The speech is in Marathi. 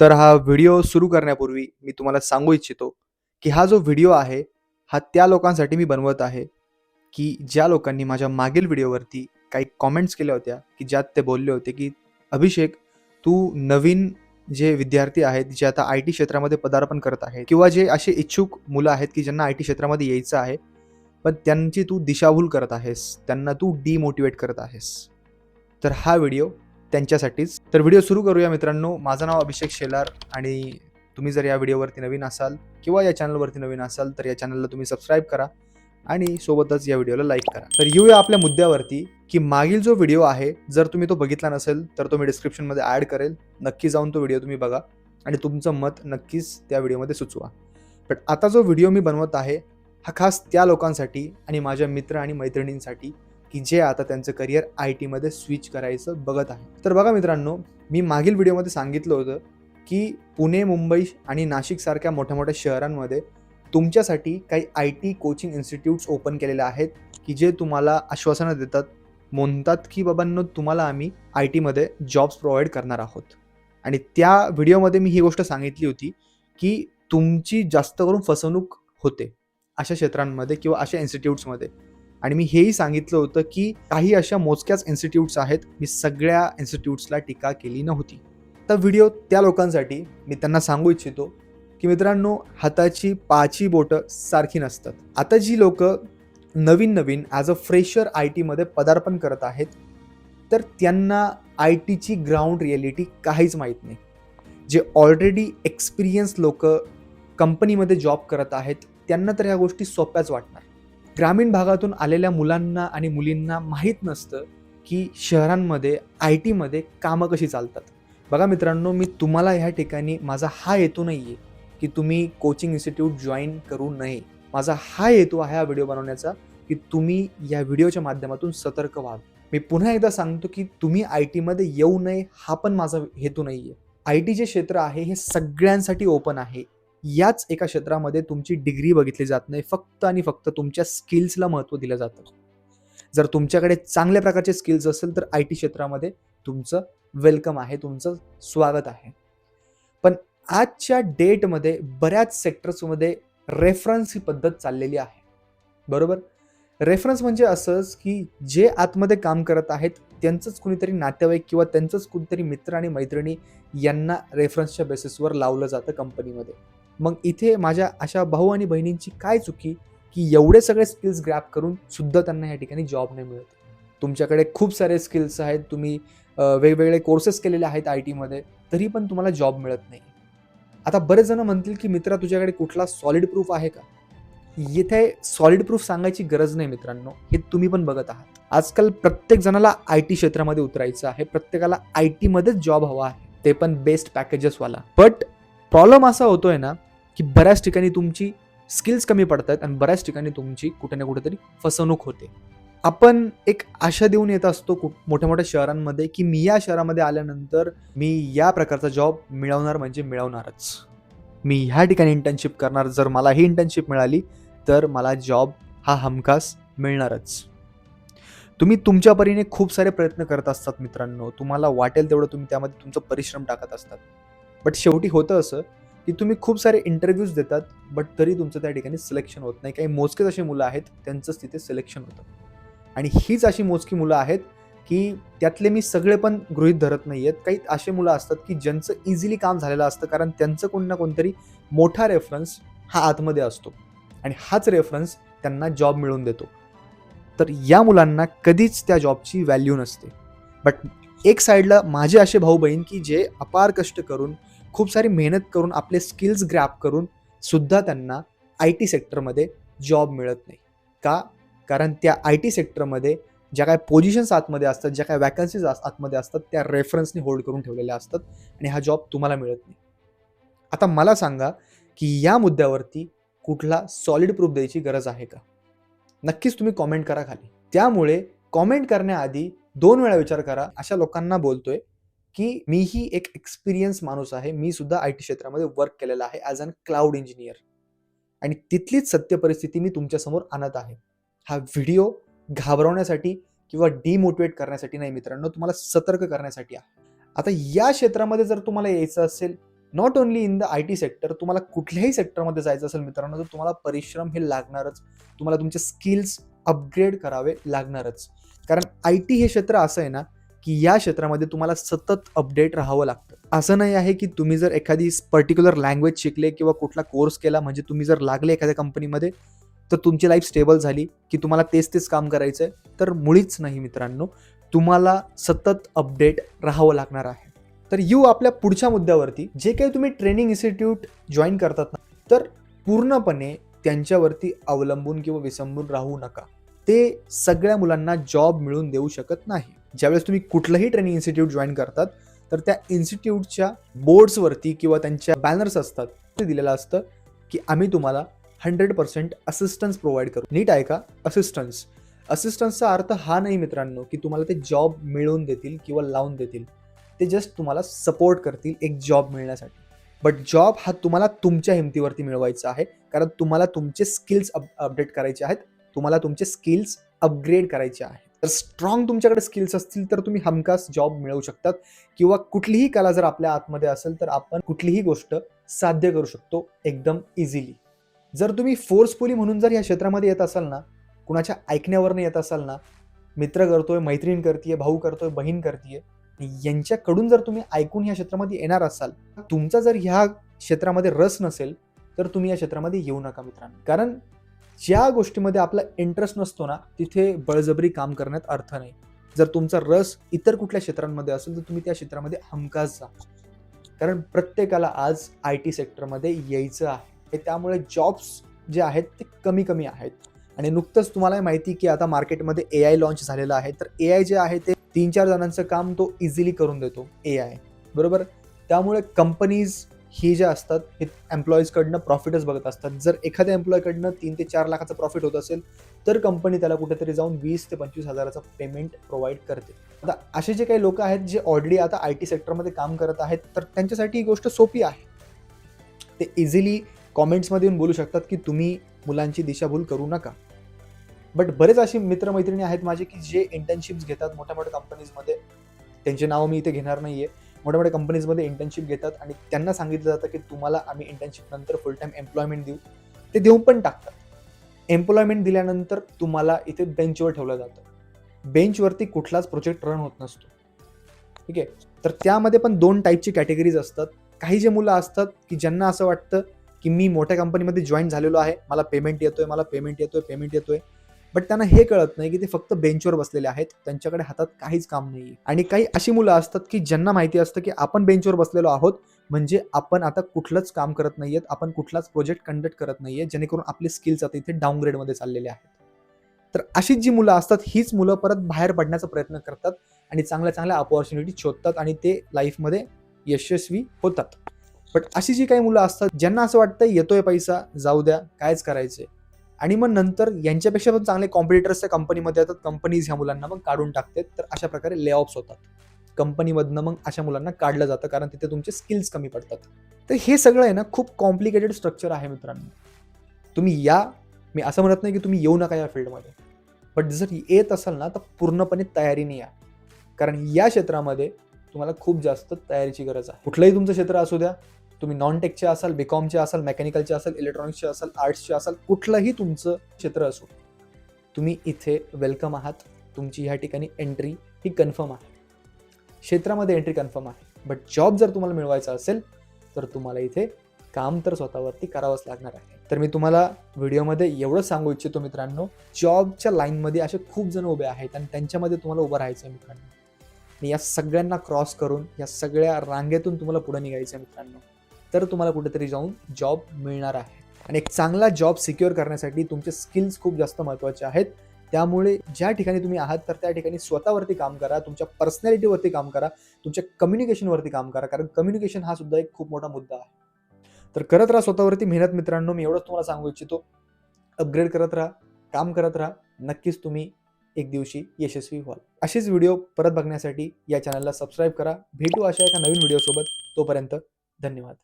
तर हा व्हिडिओ सुरू करण्यापूर्वी मी तुम्हाला सांगू इच्छितो की हा जो व्हिडिओ आहे हा त्या लोकांसाठी मी बनवत आहे की ज्या लोकांनी माझ्या मागील व्हिडिओवरती काही कॉमेंट्स केल्या होत्या की ज्यात ते बोलले होते की अभिषेक तू नवीन जे विद्यार्थी आहेत जे आता आय टी क्षेत्रामध्ये पदार्पण करत आहेत किंवा जे असे इच्छुक मुलं आहेत की ज्यांना आय टी क्षेत्रामध्ये यायचं आहे पण त्यांची तू दिशाभूल करत आहेस त्यांना तू डिमोटिवेट करत आहेस. तर हा व्हिडिओ त्यांच्यासाठीच. तर व्हिडिओ सुरू करूया मित्रांनो. माझं नाव अभिषेक शेलार आणि तुम्ही जर या व्हिडिओवरती नवीन असाल किंवा या चॅनलवरती नवीन असाल तर या चॅनलला तुम्ही सबस्क्राईब करा आणि सोबतच या व्हिडिओला लाईक करा. तर येऊया आपल्या मुद्द्यावरती की मागील जो व्हिडिओ आहे जर तुम्ही तो बघितला नसेल तर तो मी डिस्क्रिप्शनमध्ये ॲड करेल. नक्की जाऊन तो व्हिडिओ तुम्ही बघा आणि तुमचं मत नक्कीच त्या व्हिडिओमध्ये सुचवा. पण आता जो व्हिडिओ मी बनवत आहे हा खास त्या लोकांसाठी आणि माझ्या मित्र आणि मैत्रिणींसाठी की जे आता त्यांचं करिअर आय टीमध्ये स्विच करायचं बघत आहे. तर बघा मित्रांनो मी मागील व्हिडिओमध्ये सांगितलं होतं की पुणे मुंबई आणि नाशिकसारख्या मोठ्या मोठ्या शहरांमध्ये तुमच्यासाठी काही I T coaching institutes open केलेले आहेत की जे तुम्हाला आश्वासनं देतात म्हणतात की बाबांनो तुम्हाला आम्ही आय टीमध्ये जॉब्स प्रोव्हाइड करणार आहोत. आणि त्या व्हिडिओमध्ये मी ही गोष्ट सांगितली होती की तुमची जास्त करून फसवणूक होते अशा क्षेत्रांमध्ये किंवा अशा इन्स्टिट्यूट्समध्ये. आणि मी हेही सांगितलं होतं की काही अशा मोजक्याच इन्स्टिट्यूट्स आहेत मी सगळ्या इन्स्टिट्यूट्सला टीका केली नव्हती. तर व्हिडिओ त्या लोकांसाठी मी त्यांना सांगू इच्छितो की मित्रांनो हाताची पाची बोटं सारखी नसतात. आता जी लोक नवीन नवीन ॲज अ फ्रेशर आय टीमध्ये पदार्पण करत आहेत तर त्यांना आय टीची ग्राउंड रिॲलिटी काहीच माहीत नाही. जे ऑलरेडी एक्सपिरियन्स लोक कंपनीमध्ये जॉब करत आहेत त्यांना तर ह्या गोष्टी सोप्याच वाटणार. ग्रामीण भागातून आलेल्या मुलांना आणि मुलींना माहीत नसतं की शहरांमध्ये आय टीमध्ये कामं कशी चालतात. बघा मित्रांनो मी तुम्हाला ह्या ठिकाणी माझा हा हेतू नाही आहे की तुम्ही कोचिंग इन्स्टिट्यूट जॉईन करू नये. माझा हा हेतू आहे हा व्हिडिओ बनवण्याचा की तुम्ही या व्हिडिओच्या माध्यमातून सतर्क व्हा. मी पुन्हा एकदा सांगतो की तुम्ही आय टीमध्ये येऊ नये हा पण माझा हेतू नाही आहे आय टी जे क्षेत्र आहे हे सगळ्यांसाठी ओपन आहे. याच एका क्षेत्रामध्ये तुमची डिग्री बघितली जात नाही. फक्त आणि फक्त तुमच्या स्किल्सला महत्त्व दिलं जातं. जर तुमच्याकडे चांगल्या प्रकारचे स्किल्स असेल तर आय टी क्षेत्रामध्ये तुमचं वेलकम आहे तुमचं स्वागत आहे. पण आजच्या डेटमध्ये बऱ्याच सेक्टर्समध्ये रेफरन्स ही पद्धत चाललेली आहे. बरोबर? रेफरन्स म्हणजे असंच की जे आतमध्ये काम करत आहेत त्यांचंच कुणीतरी नातेवाईक किंवा त्यांचंच कुणीतरी मित्र आणि मैत्रिणी यांना रेफरन्सच्या बेसिसवर लावलं जातं कंपनीमध्ये मग इथे माझ्या अशा भाऊ आणि बहिणींची काय चुकी? की एवढे सगळे स्किल्स ग्रॅप करून सुद्धा त्यांना या ठिकाणी जॉब नाही मिळत. तुमच्याकडे खूप सारे स्किल्स आहेत. तुम्ही वेगवेगळे कोर्सेस केलेले आहेत आय टीमध्ये तरी पण तुम्हाला जॉब मिळत नाही. आता बरेच जण म्हणतील की मित्रा तुझ्याकडे कुठला सॉलिड प्रूफ आहे का? येथे सॉलिड प्रूफ सांगायची गरज नाही मित्रांनो. हे तुम्ही पण बघत आहात. आजकाल प्रत्येक जणाला आय टी क्षेत्रामध्ये उतरायचं आहे. प्रत्येकाला आय टीमध्येच जॉब हवा आहे. ते पण बेस्ट पॅकेजेसवाला बट प्रॉब्लेम असा होतोय ना की बऱ्याच ठिकाणी तुमची स्किल्स कमी पडत आहेत आणि बऱ्याच ठिकाणी तुमची कुठे ना कुठेतरी फसवणूक होते. आपण एक आशा देऊन येत असतो खूप मोठ्या मोठ्या शहरांमध्ये की मी या शहरामध्ये आल्यानंतर मी या प्रकारचा जॉब मिळवणार म्हणजे मिळवणारच. मी ह्या ठिकाणी इंटर्नशिप करणार जर मला ही इंटर्नशिप मिळाली तर मला जॉब हा हमखास मिळणारच. तुम्ही तुमच्या परीने खूप सारे प्रयत्न करत असतात मित्रांनो. तुम्हाला वाटेल तेवढं तुम्ही त्यामध्ये तुमचं परिश्रम टाकत असतात. बट शेवटी होतं असं की तुम्ही खूप सारे इंटरव्ह्यूज देतात बट तरी तुमचं त्या ठिकाणी सिलेक्शन होत नाही. काही मोजकेच अशी मुलं आहेत त्यांचंच तिथे सिलेक्शन होतं. आणि हीच अशी मोजकी मुलं आहेत की त्यातले मी सगळे पण गृहित धरत नाही आहेत काही असे मुलं असतात की ज्यांचं इझिली काम झालेलं असतं कारण त्यांचं कोण ना कोणतरी मोठा रेफरन्स हा आतमध्ये असतो. आणि हाच रेफरन्स त्यांना जॉब मिळवून देतो. तर या मुलांना कधीच त्या जॉबची व्हॅल्यू नसते. बट एक साईडला माझे असे भाऊ बहीण की जे अपार कष्ट करून खूप सारी मेहनत करून आपले स्किल्स ग्रॅप करून सुद्धा त्यांना आय टी सेक्टरमध्ये जॉब मिळत नाही. का? कारण त्या आय टी सेक्टरमध्ये ज्या काय पोझिशन्स आतमध्ये असतात ज्या काय वॅकन्सीज आतमध्ये असतात त्या रेफरन्सने होल्ड करून ठेवलेल्या असतात आणि हा जॉब तुम्हाला मिळत नाही. आता मला सांगा की या मुद्द्यावरती कुठला सॉलिड प्रूफ द्यायची गरज आहे का? नक्कीच तुम्ही कॉमेंट करा खाली. त्यामुळे कॉमेंट करण्याआधी दोन वेळा विचार करा. अशा लोकांना बोलतोय की मीही एक एक्सपिरियन्स माणूस आहे. मी सुद्धा आय टी क्षेत्रामध्ये वर्क केलेला आहे ॲज अन क्लाउड इंजिनियर आणि तिथलीच सत्य परिस्थिती मी तुमच्यासमोर आणत आहे. हा व्हिडिओ घाबरवण्यासाठी किंवा डिमोटिवेट करण्यासाठी नाही मित्रांनो तुम्हाला सतर्क करण्यासाठी आहे. आता या क्षेत्रामध्ये जर तुम्हाला यायचं असेल not only in the I T sector तुम्हाला कुठल्याही सेक्टरमध्ये जायचं असेल मित्रांनो तर तुम्हाला परिश्रम हे लागणारच. तुम्हाला तुमचे स्किल्स अपग्रेड करावे लागणारच. कारण आय टी हे क्षेत्र असं आहे ना की या क्षेत्रामध्ये तुम्हाला सतत अपडेट राहावं लागतं. असं नाही आहे की तुम्ही जर एखादी पर्टिक्युलर लँग्वेज शिकले किंवा कुठला कोर्स केला म्हणजे तुम्ही जर लागले एखाद्या कंपनीमध्ये तर तुमची लाईफ स्टेबल झाली की तुम्हाला तेच तेच काम करायचं आहे तर मुळीच नाही मित्रांनो. तुम्हाला सतत अपडेट राहावं लागणार आहे. तर येऊ आपल्या पुढच्या मुद्द्यावरती जे काही तुम्ही ट्रेनिंग इन्स्टिट्यूट जॉईन करतात ना तर पूर्णपणे त्यांच्यावरती अवलंबून किंवा विसंबून राहू नका. ते सगळ्या मुलांना जॉब मिळून देऊ शकत नाही. ज्यावेळेस तुम्ही कुठलंही ट्रेनिंग इन्स्टिट्यूट जॉईन करतात तर त्या इन्स्टिट्यूटच्या बोर्ड्सवरती किंवा त्यांच्या बॅनर्स असतात ते दिलेलं असतं की आम्ही तुम्हाला हंड्रेड पर्सेंट असिस्टन्स प्रोव्हाइड करू. नीट आहे का असिस्टन्स असिस्टन्सचा अर्थ हा नाही मित्रांनो की तुम्हाला ते जॉब मिळवून देतील किंवा लावून देतील. ते जस्ट तुम्हाला सपोर्ट करतील एक जॉब मिळण्यासाठी. बट जॉब हा तुम्हाला तुमच्या हिमतीवरती मिळवायचा आहे कारण तुम्हाला तुमचे स्किल्स अप अपडेट करायचे आहेत तुम्हाला तुमचे स्किल्स अपग्रेड करायचे आहेत. तर स्ट्रॉंग तुमच्याकडे स्किल्स असतील तर तुम्ही हमखास जॉब मिळवू शकतात. किंवा कुठलीही कला जर आपल्या आतमध्ये असेल तर आपण कुठलीही गोष्ट साध्य करू शकतो एकदम इझिली जर तुम्ही फोर्सफुली म्हणून जर या क्षेत्रामध्ये येत असाल ना कुणाच्या ऐकण्यावरनं येत असाल ना मित्र करतोय मैत्रीण करतीये भाऊ करतोय बहीण करतीये यांच्याकडून जर तुम्ही ऐकून ह्या क्षेत्रामध्ये येणार असाल तुमचा जर ह्या क्षेत्रामध्ये रस नसेल तर तुम्ही या क्षेत्रामध्ये येऊ नका मित्रांनो. कारण ज्या गोष्टीमध्ये आपला इंटरेस्ट नसतो ना तिथे बळजबरी काम करण्यात अर्थ नाही. जर तुमचा रस इतर कुठल्या क्षेत्रांमध्ये असेल तर तुम्ही त्या क्षेत्रामध्ये हमखास जा. कारण प्रत्येकाला आज आय टी सेक्टरमध्ये यायचं आहे. त्यामुळे जॉब्स जे आहेत ते कमी कमी आहेत. आणि नुकतंच तुम्हाला माहिती की आता मार्केटमध्ये ए आय लॉन्च झालेलं आहे. तर ए आय जे आहे ते तीन चार जणांचं काम तो इझिली करून देतो ए आय बरोबर? त्यामुळे कंपनीज ही ज्या असतात हे एम्प्लॉईजकडनं प्रॉफिटच बघत असतात. जर एखाद्या एम्प्लॉयकडनं तीन ते चार लाखाचं प्रॉफिट होत असेल तर कंपनी त्याला कुठेतरी जाऊन वीस ते पंचवीस हजाराचं पेमेंट प्रोव्हाइड करते. आता असे जे काही लोक आहेत जे ऑलरेडी आता आय टी सेक्टरमध्ये काम करत आहेत तर त्यांच्यासाठी ही गोष्ट सोपी आहे. ते इझिली कॉमेंट्समध्ये येऊन बोलू शकतात की तुम्ही मुलांची दिशाभूल करू नका. बट बरेच असे मित्रमैत्रिणी आहेत माझे की जे इंटर्नशिप्स घेतात मोठ्या मोठ्या कंपनीजमध्ये त्यांचे नाव मी इथे घेणार नाही आहे मोठ्या मोठ्या कंपनीजमध्ये इंटर्नशिप घेतात आणि त्यांना सांगितलं जातं की तुम्हाला आम्ही इंटर्नशिप नंतर फुल टाईम एम्प्लॉयमेंट देऊ. ते देऊन पण टाकतात. एम्प्लॉयमेंट दिल्यानंतर तुम्हाला इथे बेंचवर ठेवलं जातं. बेंचवरती कुठलाच प्रोजेक्ट रन होत नसतो. ठीक आहे? तर त्यामध्ये पण दोन टाईपची कॅटेगरीज असतात. काही जे मुलं असतात की ज्यांना असं वाटतं की मी मोठ्या कंपनीमध्ये जॉईन झालेलो आहे मला पेमेंट येतोय मला पेमेंट येतोय पेमेंट येतोय. बट त्यांना हे कळत नाही की ते फक्त बेंचवर बसलेले आहेत. त्यांच्याकडे हातात काहीच काम नाही आणि काही अशी मुलं असतात की ज्यांना माहिती असतं की आपण बेंचवर बसलेलो आहोत म्हणजे आपण आता कुठलंच काम करत नाहीयेत आपण कुठलाच प्रोजेक्ट कंडक्ट करत नाहीये जेणेकरून आपले स्किल्स आता इथे डाऊनग्रेडमध्ये चाललेले आहेत. तर अशीच जी मुलं असतात हीच मुलं परत बाहेर पडण्याचा प्रयत्न करतात आणि चांगल्या चांगल्या अपॉर्च्युनिटी शोधतात आणि ते लाईफमध्ये यशस्वी होतात. बट अशी जी काही मुलं असतात ज्यांना असं वाटतं येतोय पैसा जाऊ द्या कायच करायचे आणि मग नंतर यांच्यापेक्षा पण चांगले कॉम्पिटिटर्स त्या कंपनीमध्ये येतात. कंपनीज ह्या मुलांना मग काढून टाकतात. तर अशा प्रकारे लेऑफ्स होतात. कंपनीमधनं मग अशा मुलांना काढलं जातं. कारण तिथे तुमचे स्किल्स कमी पडतात. तर हे सगळं आहे ना खूप कॉम्प्लिकेटेड स्ट्रक्चर आहे मित्रांनो. तुम्ही या. मी असं म्हणत नाही की तुम्ही येऊ नका या फील्डमध्ये. बट जर येत असाल ना तर पूर्णपणे तयारीने या. कारण या क्षेत्रामध्ये तुम्हाला खूप जास्त तयारीची गरज आहे. कुठलंही तुमचं क्षेत्र असू द्या तुम्ही नॉन टेकचे असाल बीकॉमचे असाल मेकॅनिकलचे असाल इलेक्ट्रॉनिक्सचे असाल आर्ट्सचे असाल कुठलंही तुमचं क्षेत्र असो तुम्ही इथे वेलकम आहात. तुमची ह्या ठिकाणी एंट्री ही कन्फर्म आहे. क्षेत्रामध्ये एंट्री कन्फर्म आहे. बट जॉब जर तुम्हाला मिळवायचा असेल तर तुम्हाला इथे काम तर स्वतःवरती करावंच लागणार आहे. तर मी तुम्हाला व्हिडिओमध्ये एवढं सांगू इच्छितो मित्रांनो जॉबच्या लाईनमध्ये असे खूप जण उभे आहेत आणि त्यांच्यामध्ये तुम्हाला उभं राहायचं आहे मित्रांनो. आणि या सगळ्यांना क्रॉस करून या सगळ्या रांगेतून तुम्हाला पुढे निघायचं आहे मित्रांनो. तर तुम्हाला कुठेतरी जाऊन जॉब मिळणार आहे. आणि एक चांगला जॉब सिक्युअर करण्यासाठी तुमचे स्किल्स खूप जास्त महत्त्वाचे आहेत. त्यामुळे ज्या ठिकाणी तुम्ही आहात तर त्या ठिकाणी स्वतःवरती काम करा तुमच्या पर्सनॅलिटीवरती काम करा तुमच्या कम्युनिकेशनवरती काम करा कारण कम्युनिकेशन हा सुद्धा एक खूप मोठा मुद्दा आहे. तर करत राहा स्वतःवरती मेहनत मित्रांनो मी एवढंच तुम्हाला सांगू इच्छितो. अपग्रेड करत राहा काम करत राहा नक्कीच तुम्ही एक दिवशी यशस्वी व्हाल. असेच व्हिडिओ परत बघण्यासाठी या चॅनलला सबस्क्राईब करा. भेटू अशा एका नवीन व्हिडिओसोबत तोपर्यंत धन्यवाद.